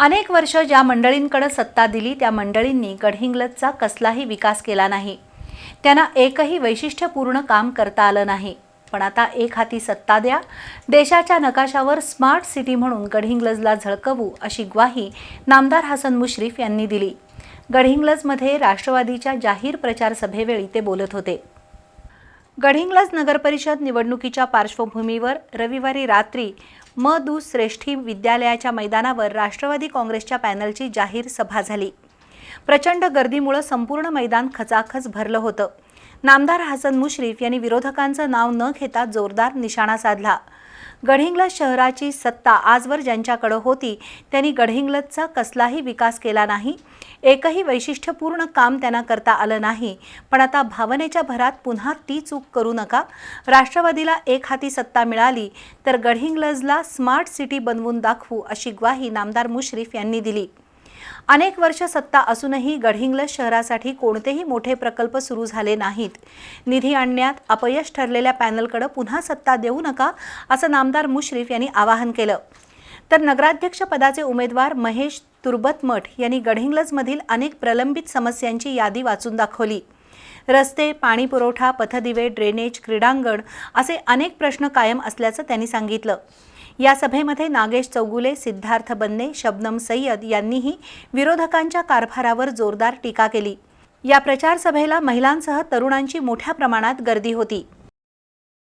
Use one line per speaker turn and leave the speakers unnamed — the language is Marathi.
अनेक वर्ष ज्या मंडळींकडे सत्ता दिली त्या मंडळींनी गडहिंग्लजचा कसलाही विकास केला नाही. त्यांना एकही वैशिष्ट्यपूर्ण काम करता आलं नाही. पण आता एक हाती सत्ता द्या. देशाच्या नकाशावर स्मार्ट सिटी म्हणून गडहिंग्लजला झळकवू अशी ग्वाही नामदार हसन मुश्रीफ यांनी दिली. गडहिंग्लजमध्ये राष्ट्रवादीच्या जाहीर प्रचार सभेवेळी ते बोलत होते. गडहिंग्लज नगरपरिषद निवडणुकीच्या पार्श्वभूमीवर रविवारी रात्री म दु श्रेष्ठी विद्यालयाच्या मैदानावर राष्ट्रवादी काँग्रेसच्या पॅनलची जाहीर सभा झाली. प्रचंड गर्दीमुळं संपूर्ण मैदान खचाखच भरलं होतं. नामदार हसन मुश्रीफ यांनी विरोधकांचं नाव न घेता जोरदार निशाणा साधला. गडहिंग्लज शहराची सत्ता आजवर ज्यांच्याकडं होती त्यांनी गडहिंग्लजचा कसलाही विकास केला नाही. एकही वैशिष्ट्यपूर्ण काम त्यांना करता आलं नाही. पण आता भावनेच्या भरात पुन्हा ती चूक करू नका. राष्ट्रवादीला एक हाती सत्ता मिळाली तर गडहिंग्लजला स्मार्ट सिटी बनवून दाखवू अशी ग्वाही नामदार मुश्रीफ यांनी दिली. अनेक वर्ष सत्ता असूनही गडहिंग्लज शहरासाठी कोणतेही मोठे प्रकल्प सुरू झाले नाहीत. निधी आणण्यात अपयश ठरलेल्या पॅनलकडे पुन्हा सत्ता देऊ नका असं नामदार मुश्रीफ यांनी आवाहन केलं. तर नगराध्यक्ष पदाचे उमेदवार महेश तुर्बतमठ यांनी गडहिंग्लजमधील अनेक प्रलंबित समस्यांची यादी वाचून दाखवली. रस्ते पाणी पुरवठा पथदिवे ड्रेनेज क्रीडांगण असे अनेक प्रश्न कायम असल्याचं त्यांनी सांगितलं. या सभेमध्ये नागेश चौगुले सिद्धार्थ बन्ने शबनम सय्यद यांनीही विरोधकांच्या कारभारावर जोरदार टीका केली. या प्रचार सभेला महिलांसह तरुणांची मोठ्या प्रमाणात गर्दी होती.